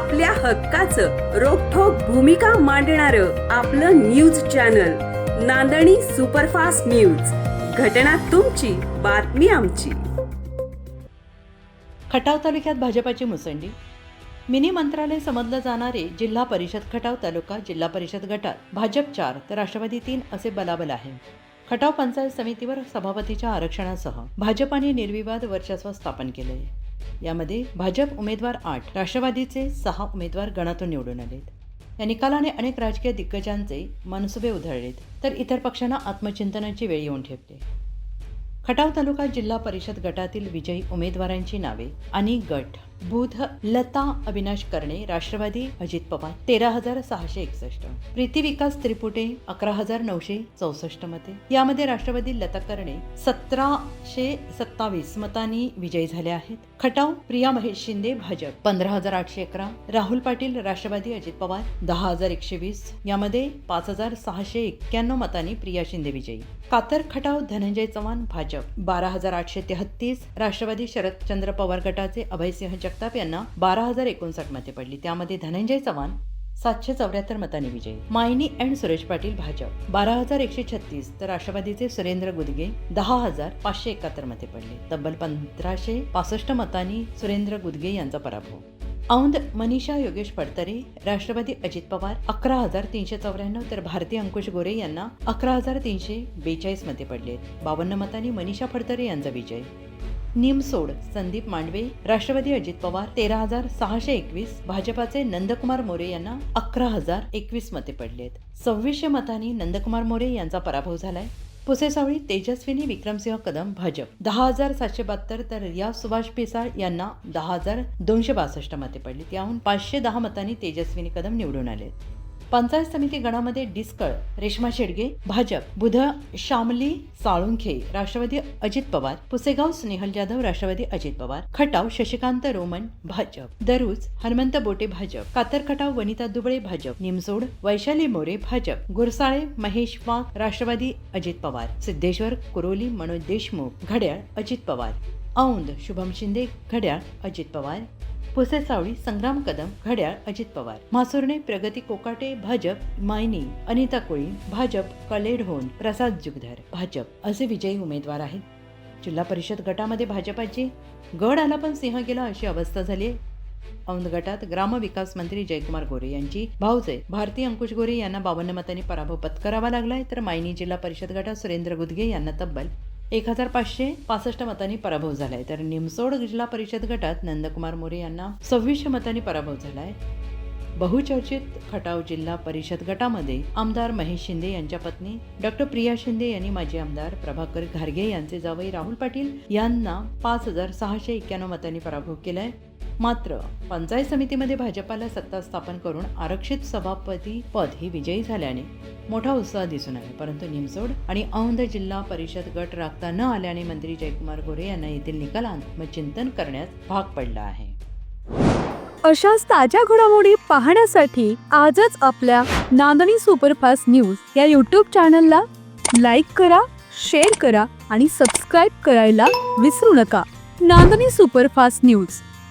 आपल्या हक्काचं रोखोक भूमिका मांडणार आपलं news channel Nandani superfast news. घटना तुमची बातमी आमची. खटाव तालुक्यात भाजपाची मुसंडी. मिनी मंत्रालय समजलं जाणारे जिल्हा परिषद खटाव तालुका जिल्हा परिषद गटात भाजप चार तर राष्ट्रवादी तीन असे बलाबल आहे. खटाव पंचायत समितीवर सभापतीच्या आरक्षणासह भाजपाने निर्विवाद वर्चस्व स्थापन केले यामध्ये भाजप उमेदवार आठ राष्ट्रवादीचे सहा उमेदवार गणातून निवडून आलेत. या निकालाने अनेक राजकीय दिग्गजांचे मनसुबे उधळलेत तर इतर पक्षांना आत्मचिंतनाची वेळ येऊन ठेपते. खटाव तालुका जिल्हा परिषद गटातील विजयी उमेदवारांची नावे आणि गट. बुध लता अविनाश करणे राष्ट्रवादी अजित पवार तेरा हजार सहाशे एकसष्ट. प्रीती विकास त्रिपुटे अकरा हजार नऊशे चौसष्ट मते. यामध्ये राष्ट्रवादी लता करणे सतराशे सत्तावीस मतांनी विजयी झाले आहेत. खटाव प्रिया महेश शिंदे भाजप पंधरा हजार आठशे अकरा. राहुल पाटील राष्ट्रवादी अजित पवार दहा हजार एकशे वीस. यामध्ये पाच हजार सहाशे एक्क्याण्णव मतांनी प्रिया शिंदे विजयी. कातर खटाव धनंजय चव्हाण भाजप बारा हजार आठशे तेहत्तीस राष्ट्रवादी शरदचंद्र पवार गटाचे अभयसिंह जगताप यांना बारा हजार एकोणसाठ मते पडली. त्यामध्ये धनंजय चव्हाण सातशे चौऱ्याहत्तर मतांनी विजयी. मायनी अँड सुरेश पाटील भाजप. बारा हजार एकशे छत्तीस तर राष्ट्रवादीचे सुरेंद्र गुदगे दहा हजार पाचशे एकाहत्तर मते पडले. तब्बल पंधराशे पासष्ट मतांनी सुरेंद्र गुदगे यांचा पराभव. औंध मनीषा योगेश फडतरे राष्ट्रवादी अजित पवार अकरा हजार तीनशे चौऱ्याण्णव तर भारतीय अंकुश गोरे यांना अकरा हजार तीनशे बेचाळीस मते पडले. बावन्न मतांनी मनीषा फडतरे यांचा विजय. निमसोड संदीप मांडवे राष्ट्रवादी अजित पवार तेरा हजार सहाशे एकवीस भाजपाचे नंदकुमार मोरे यांना अकरा हजार एकवीस मते पडलेत. सव्वीसशे मतांनी नंदकुमार मोरे यांचा पराभव झालाय. पुसेसावळी तेजस्विनी विक्रमसिंह कदम भाजप. दहा हजार सातशे बहात्तर तर रिया सुभाष पिसाळ यांना दहा हजार दोनशे बासष्ट मते पडली त्याहून पाचशे दहा मतांनी तेजस्विनी कदम निवडून आले पंचायत समिती गणामध्ये डिस्कळ रेश्मा शेडगे भाजप बुध शामली साळुंखे राष्ट्रवादी अजित पवार पुसेगाव स्नेहल जाधव राष्ट्रवादी अजित पवार खटाव शशिकांत रोमन भाजप दरुज हनुमंत बोटे भाजप कातर खटाव वनिता दुबळे भाजप निमसोड वैशाली मोरे भाजप गुरसाळे महेश वाघ राष्ट्रवादी अजित पवार सिद्धेश्वर कुरोली मनोज देशमुख घड्याळ अजित पवार औंध शुभम शिंदे घड्याळ अजित पवार पुसेसावळी संग्राम कदम घड्याळ अजित पवार. मासुर्णे प्रगती कोकाटे भाजप मायनी अनिता कोळी भाजप कलेढोन प्रसाद जुगधर भाजप. असे विजयी उमेदवार आहेत. जिल्हा परिषद गटामध्ये भाजपाची गड आला पण सिंह गेला अशी अवस्था झाली आहे. औंध गटात ग्रामविकास मंत्री जयकुमार गोरे यांची भाऊजे भारती अंकुश गोरे यांना बावन्न मतांनी पराभव पत्करावा लागलाय. तर मायनी जिल्हा परिषद गटात सुरेंद्र गुदगे यांना तब्बल एक हजार पाचशे पासष्ट मतांनी पराभव झालाय. तर निमसोड जिल्हा परिषद गटात नंदकुमार मोरे यांना सव्वीसशे मतांनी पराभव झालाय. बहुचर्चित खटाव जिल्हा परिषद गटामध्ये आमदार महेश शिंदे यांच्या पत्नी डॉक्टर प्रिया शिंदे यांनी माजी आमदार प्रभाकर घारगे यांचे जावई राहुल पाटील यांना पाच हजार सहाशे एक्क्याण्णव मतांनी पराभव केलाय. मात्र पंचायत समितीमध्ये भाजपाला सत्ता स्थापन करून आरक्षित सभापती पद हे विजयी झाल्याने मोठा उत्साह दिसून आला. परंतु निमसोड आणि औंध जिल्हा परिषद गट राखता न आल्याने मंत्री जयकुमार गोरे यांना येथील निकालांत चिंतन करण्यास भाग पडला आहे. अशाच ताज्या घडामोडी पाहण्यासाठी आजच आपल्या नांदणी सुपरफास्ट न्यूज या यूट्यूब चॅनलला लाईक करा शेअर करा आणि सबस्क्राईब करायला विसरू नका. Nandani superfast news.